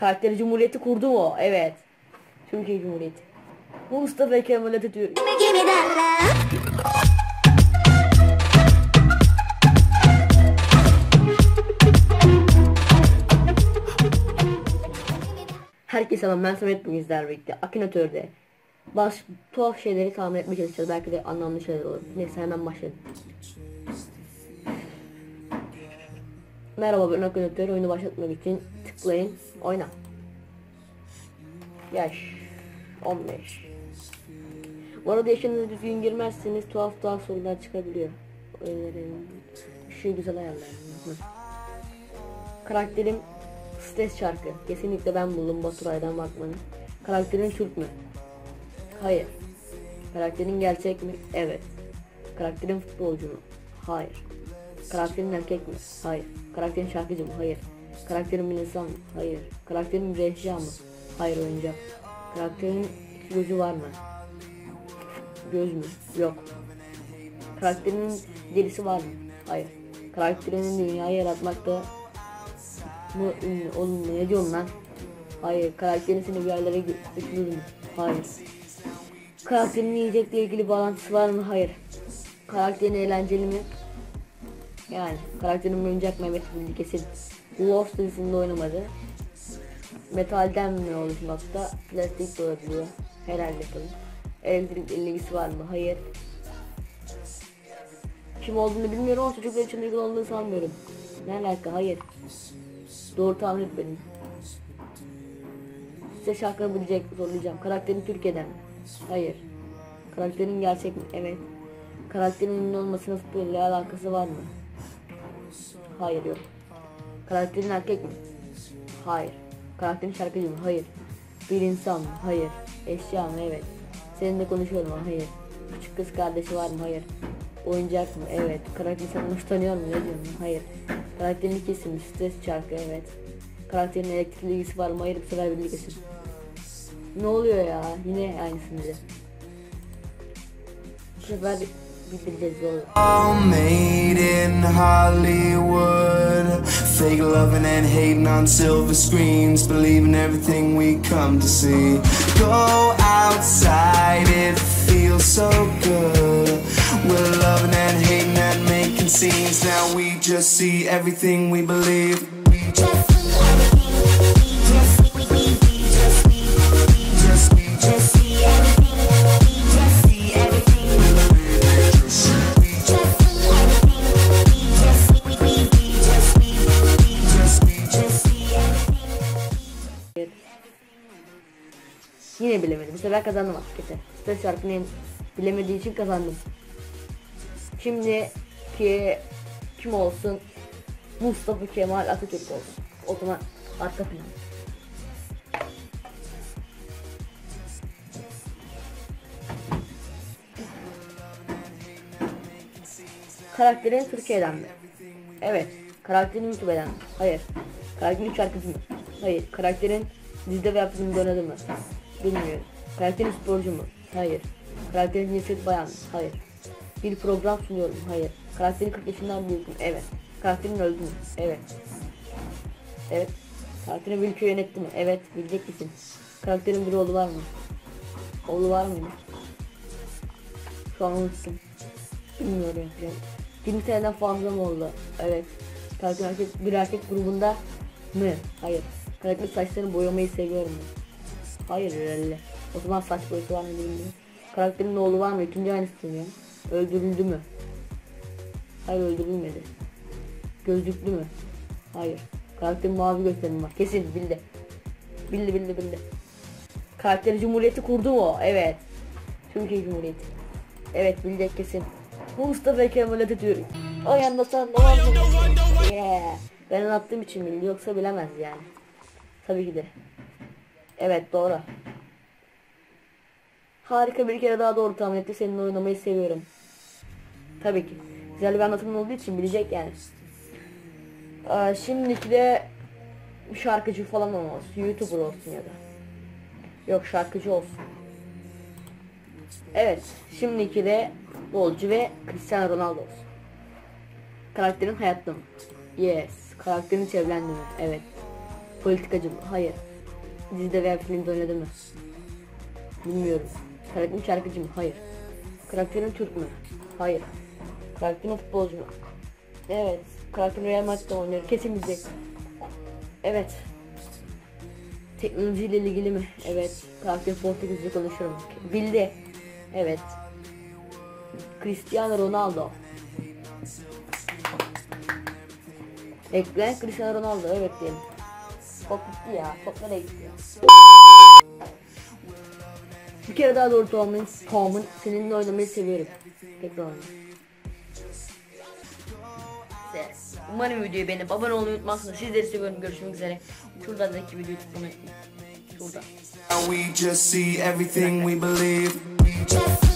Karakteri Cumhuriyeti kurdu mu? Evet. Türkiye Cumhuriyeti. Mustafa Kemal Atatürk. Herkese selam ben Samet bugün sizlerle birlikte Akinatöre'de Baş, tuhaf şeyleri tahmin etmeye çalışacağız belki de anlamlı şeyler olur Neyse hemen başlayalım Merhaba ben Akinatöre oyunu başlatmak için tıklayın oyna Yaş 15 Bu arada yaşınızı düzgün girmezseniz tuhaf tuhaf sorular çıkabiliyor Oyunların ışığı güzel ayarlayın Hı. Karakterim Stres şarkı. Kesinlikle ben buldum Baturay'dan bakmanı. Karakterin Türk mü? Hayır. Karakterin gerçek mi? Evet. Karakterin futbolcu mu? Hayır. Karakterin erkek mi? Hayır. Karakterin şarkıcı mı? Hayır. Karakterin bir insan? Hayır. Karakterin bir eşya mı? Hayır oyuncak. Karakterin iki gözü var mı? Göz mü? Yok. Karakterinin derisi var mı? Hayır. Karakterinin dünyayı yaratmakta mı ünlü oğlum ne diyorsun lan? Hayır karakterin seni bir yerlere gö- götürür mü? Hayır. Karakterin yiyecekle ilgili bağlantısı var mı? Hayır. Karakterin eğlenceli mi? Yani karakterin oyuncak Mehmet bildi Lost dizisinde oynamadı. Metalden mi oluşmakta? Plastik de olabiliyor. Herhalde tabii. Elektrik ilgisi var mı? Hayır. Kim olduğunu bilmiyorum ama çocuklar için uygun olduğunu sanmıyorum. Ne alaka? Hayır. Doğru tahmin etmedim. Size şarkını bilecek zorlayacağım. Karakterin Türkiye'den mi? Hayır. Karakterin gerçek mi? Evet. Karakterin ünlü olmasının futbolla alakası var mı? Hayır yok. Karakterin erkek mi? Hayır. Karakterin şarkıcı mı? Hayır. Bir insan mı? Hayır. Eşya mı? Evet. Seninle konuşuyorum mu? Hayır. Küçük kız kardeşi var mı? Hayır. Oyuncak mı? Evet. Karakter sana hoşlanıyor mu? Ne diyorsun? Hayır. Karakterin ikisi mi? Stres şarkı? Evet. Karakterin elektrikli ilgisi var mı? Hayır. Bu sefer birlik kesin. Ne oluyor ya? Yine aynısını bize. Bu sefer zor. All made in Hollywood. Fake loving and hating on silver screens. Believing everything we come to see. Go outside, it feels so good. We're loving and hating and making scenes. Now we just see everything we believe. Yine bilemedim. Bu sefer kazandım hakikaten. Stres şarkını en- bilemediği için kazandım. Şimdi ki kim olsun? Mustafa Kemal Atatürk olsun. O zaman arka plan. Karakterin Türkiye'den mi? Evet. Karakterin YouTube'den mi? Hayır. Karakterin şarkıcı mı? Hayır. Karakterin dizide veya filmde oynadı mı? Bilmiyorum. Karakterin sporcu mu? Hayır. Karakterin cinsiyet bayan mı? Hayır. Bir program sunuyorum. Hayır. Karakterin 40 yaşından büyük mü? Evet. Karakterin öldü mü? Evet. Evet. Karakterin bir ülke yönetti mi? Evet. Bilecek misin? Karakterin bir oğlu var mı? Oğlu var mıydı? Şu an unuttum. Bilmiyorum yani. 20 seneden fazla mı oldu? Evet. Karakter bir erkek grubunda mı? Hayır. Karakter saçlarını boyamayı seviyorum mu? Hayır herhalde. O zaman saç boyası var mı bilmiyorum. Karakterin oğlu var mı? İkinci aynısı ya. Öldürüldü mü? Hayır öldürülmedi. Gözlüklü mü? Hayır. Karakterin mavi gözlerim var. Kesin bildi. Bildi bildi bildi. Karakteri Cumhuriyeti kurdu mu? Evet. Türkiye Cumhuriyeti. Evet bilecek kesin. Mustafa Kemal Atatürk. O yanda sen ne var Yeah. Ben anlattığım için bildi yoksa bilemez yani. Tabii ki de. Evet doğru. Harika bir kere daha doğru tahmin etti. Seninle oynamayı seviyorum. Tabii ki. Güzel bir anlatımın olduğu için bilecek yani. Ee, şimdiki de şarkıcı falan olmaz. YouTuber olsun ya da. Yok şarkıcı olsun. Evet. Şimdiki de futbolcu ve Cristiano Ronaldo olsun. Karakterin hayatta mı? Yes. Karakterin çevrendi mi? Evet. Politikacı mı? Hayır. Dizide veya filmde oynadı mı? Bilmiyorum. Karakterin şarkıcı mı? Hayır. Karakterin Türk mü? Hayır. Karakterin futbolcu mu? Evet. Karakterin Real Madrid'de oynuyor. Kesin bilecek. Evet. Teknolojiyle ilgili mi? Evet. Karakter Portekizce konuşur mu? Bildi. Evet. Cristiano Ronaldo. Eklen Cristiano Ronaldo evet diyelim. Top gitti ya. Top nereye gitti ya? Bir kere daha doğru Tom'un, Tom'un seninle oynamayı seviyorum. Tekrar oyna. Neyse, Umarım videoyu beğenip abone olmayı unutmazsınız. Sizleri seviyorum. Görüşmek üzere. Şuradaki videoyu tıklamayı unutmayın. Şurada. We just see everything we believe. Just